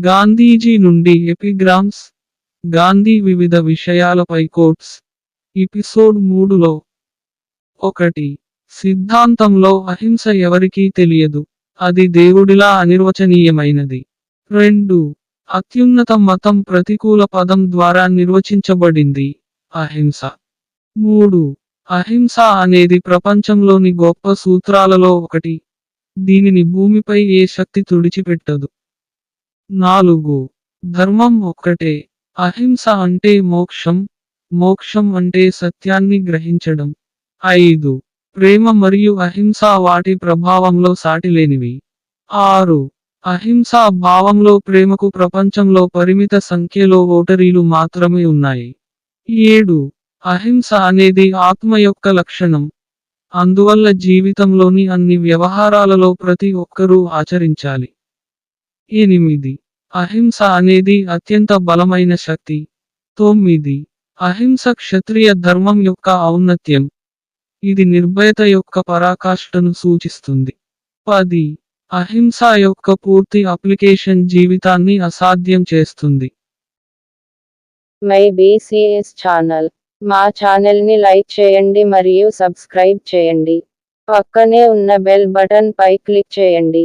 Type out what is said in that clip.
గాంధీజీ నుండి ఎపిగ్రామ్స్ గాంధీ వివిధ విషయాలపై కోట్స్ ఎపిసోడ్ మూడులో ఒకటి. సిద్ధాంతంలో అహింస ఎవరికీ తెలియదు అది దేవుడిలా అనిర్వచనీయమైనది. రెండు. అత్యున్నత మతం ప్రతికూల పదం ద్వారా నిర్వచించబడింది అహింస. మూడు. అహింస అనేది ప్రపంచంలోని గొప్ప సూత్రాలలో ఒకటి దీనిని భూమిపై ఏ శక్తి తుడిచిపెట్టదు. నాలుగు. ధర్మం ఒక్కటే అహింస అంటే మోక్షం. మోక్షం అంటే సత్యాన్ని గ్రహించడం. ఐదు. ప్రేమ మరియు అహింస వాటి ప్రభావంలో సాటిలేనివి. ఆరు. అహింసా భావంలో ప్రేమకు ప్రపంచంలో పరిమిత సంఖ్యలో ఓటరీలు మాత్రమే ఉన్నాయి. ఏడు. అహింస అనేది ఆత్మ యొక్క లక్షణం. అందువల్ల జీవితంలోని అన్ని వ్యవహారాలలో ప్రతి ఒక్కరూ ఆచరించాలి. ఎనిమిది. అహింస అనేది అత్యంత బలమైన శక్తి. తొమ్మిది. అహింస క్షత్రియ ధర్మం యొక్క ఔన్నత్యం. ఇది నిర్భయత యొక్క పరాకాష్ఠను సూచిస్తుంది. పది. అహింస యొక్క పూర్తి అప్లికేషన్ జీవితాన్ని అసాధ్యం చేస్తుంది. My BCS channel. మా ఛానల్ని లైక్ చేయండి మరియు సబ్స్క్రైబ్ చేయండి. పక్కనే ఉన్న బెల్ బటన్ పై క్లిక్ చేయండి.